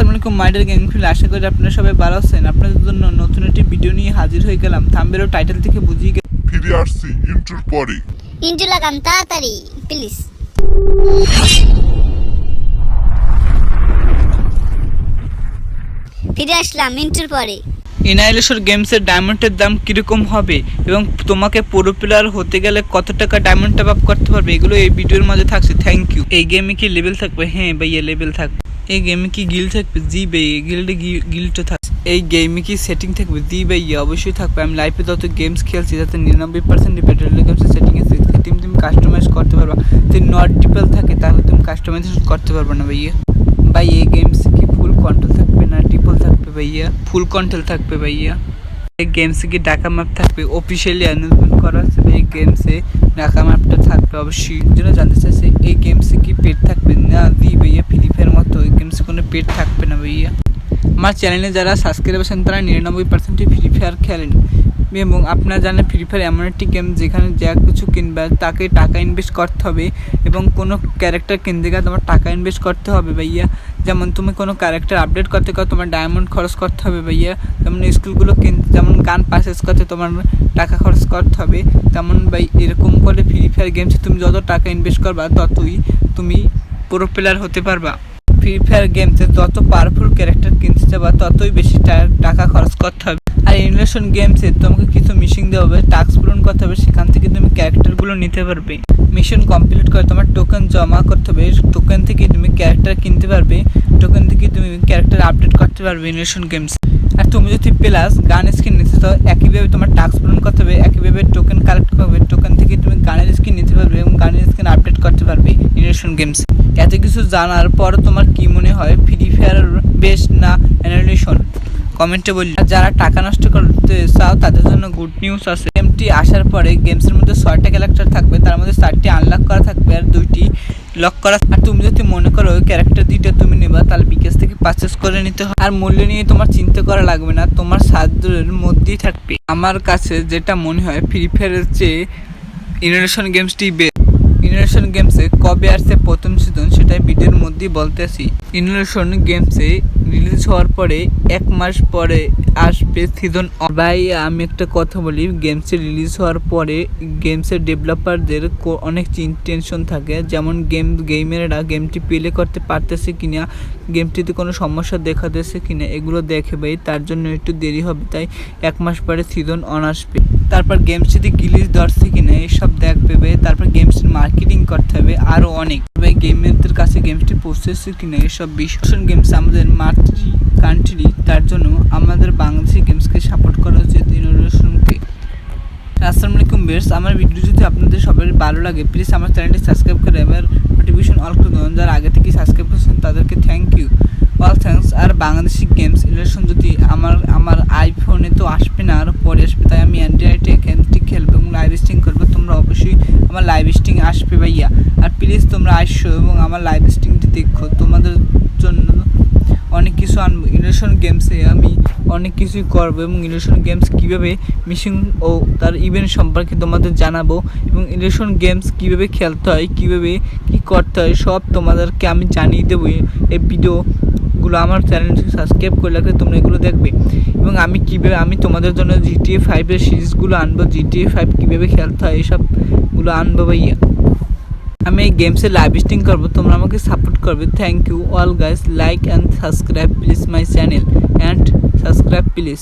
আসসালামু আলাইকুম মাইডার gaming field আশা করি আপনারা সবাই ভালো আছেন। আপনাদের জন্য নতুন একটি ভিডিও নিয়ে হাজির হয়ে গেলাম। থাম্বের টাইটেল থেকে বুঝিয়ে গেলাম। ফিরে আসছি ইন্টুর পরে। ইন্টু লাগান তাড়াতাড়ি প্লিজ ফিরে আসলাম ইন্টুর পরে। ইনাইলেশন গেমসের ডায়মন্ডের দাম কীরকম হবে এবং তোমাকে পুরো প্লেয়ার হতে গেলে কত টাকা ডায়মন্ড টপ আপ করতে পারবে এগুলো এই ভিডিওর মধ্যে থাকছে। থ্যাংক ইউ এই গেমে কি লেভেল থাকবে? হ্যাঁ ভাইয়া লেভেল থাকবে। এই গেমে কি গিল থাকবে? জি বে গিল্ডে গিল্ডটা থাকবে এই গেমে কি সেটিং থাকবে? জি ভাইয়া অবশ্যই থাকবে। আমি লাইফে যত গেমস খেলছি, যাতে নিরানব্বই পার্সেন্ট পেট্রোল গেমসের সেটিং আছে সেটিং তুমি কাস্টমাইজ করতে পারবা। যদি নট ডিপেল থাকে, তাহলে তুমি কাস্টমাইজেশন করতে পারবে না ভাইয়া। ভাই, এই গেমস কি ফুল কন্ট্রোল থাকবে না ডিপল থাকবে ভাইয়া? ফুল কন্ট্রোল থাকবে ভাইয়া। এই গেমসে কি ডাকা ম্যাপ থাকবে? অফিসিয়ালি অ্যানাউন্সমেন্ট করা হচ্ছে এই গেমসে ডাকা ম্যাপটা থাকবে অবশ্যই। যারা জানতে চাইছে, এই গেমসে কি পেট থাকবে? না দি ভাইয়া ফ্রি ফায়ার মতো এই গেমসে কোনো পেট থাকবে না ভাইয়া। আমার চ্যানেলে যারা সাবস্ক্রাইব আছেন, তারা নিরানব্বই পার্সেন্টই ফ্রি ফায়ার খেলেন। এবং আপনারা জানেন ফ্রি ফায়ার এমন একটি গেম যেখানে যা কিছু কিনবে, তাকে টাকা ইনভেস্ট করতে হবে এবং কোনো ক্যারেক্টার কিনতে গেলে তোমার টাকা ইনভেস্ট করতে হবে ভাইয়া। যেমন তুমি কোনো ক্যারেক্টার আপডেট করতে গেলে তোমার ডায়মন্ড খরচ করতে হবে ভাইয়া। যেমন স্কিলগুলো কিনতে যেমন গান পারচেস করতে তোমার টাকা খরচ করতে হবে। তেমন ভাই এরকম করে ফ্রি ফায়ার গেমসে তুমি যত টাকা ইনভেস্ট করবা, ততই তুমি প্রো প্লেয়ার হতে পারবা। ফ্রি ফায়ার গেমসে যত পাওয়ারফুল ক্যারেক্টার কিনতে যাবা, ততই বেশি টাকা খরচ করতে হবে। ইনভেশন গেমসে তোমাকে কিছু মিশিং দেওয়া হবে টাস্ক পূরণ করতে হবে, সেখান থেকে তুমি ক্যারেক্টারগুলো নিতে পারবে। মিশন কমপ্লিট করে তোমার টোকেন জমা করতে হবে টোকেন থেকে তুমি ক্যারেক্টার কিনতে পারবে টোকেন থেকে তুমি ক্যারেক্টার আপডেট করতে পারবে ইনভেশন গেমস আর তুমি যদি প্লাস গান স্কিন নিতে চাও, একইভাবে তোমার টাস্ক পূরণ করতে হবে, একইভাবে টোকেন কালেক্ট করবে টোকেন থেকে তুমি গানের স্কিন নিতে পারবে এবং গানের স্কিন আপডেট করতে পারবে ইনভেশন গেমস এত কিছু জানার পর তোমার কি মনে হয়? ফ্রি ফায়ার বেস্ট না অ্যানালিশন কমেন্টে বলি যারা টাকা নষ্ট করতে চাও, তাদের জন্য গুড নিউজ আছে। গেমটি আসার পরে গেমসের মধ্যে ছয়টা ক্যারেক্টার থাকবে, তার মধ্যে চারটি আনলক করা থাকবে আর দুইটি লক করা আর তুমি যদি মনে করো ওই ক্যারেক্টার দুইটা তুমি নেবা, তাহলে বিকাশ থেকে পারচেস করে নিতে হবে। আর মূল্য নিয়ে তোমার চিন্তা করা লাগবে না, তোমার সাধ্যের মধ্যেই থাকবে। আমার কাছে যেটা মনে হয় ফ্রি ফায়ারের চেয়ে ইনোভেশন গেমসটি বেস্ট ইনোভেশন গেমসে কবে আসছে প্রথম সিজন সেটাই ভিডিওর মধ্যেই বলতেছি। ইনোলেশন গেমসে রিলিজ হওয়ার পরে এক মাস পরে আসবে সিজন ভাই, আমি একটা কথা বলি গেমসে রিলিজ হওয়ার পরে গেমসের ডেভেলপারদের অনেক টেনশন থাকে। যেমন গেম গেমেরা গেমটি প্লে করতে পারতেছে কিনা গেমটিতে কোনো সমস্যা দেখা দিয়েছে কিনা, এগুলো দেখে ভাই, তার জন্য একটু দেরি হবে, তাই এক মাস পরে সিজন অন আসবে। তারপর গেমসটিতে গিলিজ ধরছে কিনা, এসব দেখবে তারপর গেমসটির মার্কেটিং করতে হবে আরও অনেক। গেমারদের কাছে গেমসটি পৌঁছেছে কিনা, এসব বিশ্বন গেমস আমাদের মাতৃ কান্ট্রি তার জন্য আমাদের বাংলাদেশি গেমসকে সাপোর্ট করা উচিত ইনোভেশনকে আসসালামু আলাইকুম বেস আমার ভিডিও যদি আপনাদের সবাই ভালো লাগে প্লিজ আমার চ্যানেলটি সাবস্ক্রাইব করে এবার নোটিফিকেশন অল করে দেবেন। যারা আগে থেকে সাবস্ক্রাইব করেছেন, তাদেরকে থ্যাংক ইউ অল থ্যাঙ্কস আর বাংলাদেশি গেমস ইলেকশন যদি আমার আমার আইফোনে তো আসবে না আরও পরে আসবে তাই আমি অ্যান্ড্রয়েডে গেমটি খেলব এবং লাইভ স্ট্রিং করব তোমরা অবশ্যই আমার লাইভ স্ট্রিং আসবে ভাইয়া আর প্লিজ তোমরা আসছো এবং আমার লাইভ স্ট্রিমটি দেখো। তোমাদের জন্য অনেক কিছু আনব। ইলেকশন গেমসে আমি অনেক কিছুই করব এবং ইলেকশন গেমস কীভাবে মিশিং ও তার ইভেন্ট সম্পর্কে তোমাদের জানাব এবং ইলেকশন গেমস কীভাবে খেলতে হয়, কীভাবে কী করতে হয়, সব তোমাদেরকে আমি জানিয়ে দেবো। এই ভিডিওগুলো আমার চ্যানেলটি সাবস্ক্রাইব করে রাখলে তোমরা এগুলো দেখবে। এবং আমি কীভাবে, আমি তোমাদের জন্য জিটিএ ফাইভের সিরিজগুলো আনব। জিটিএ ফাইভ কীভাবে খেলতে হয় এইসবগুলো আনব ভাইয়া। আমি এই গেমসে লাইভ স্ট্রিং করব, তোমরা আমাকে সাপোর্ট করবে। Thank you all guys like and subscribe please my channel and subscribe please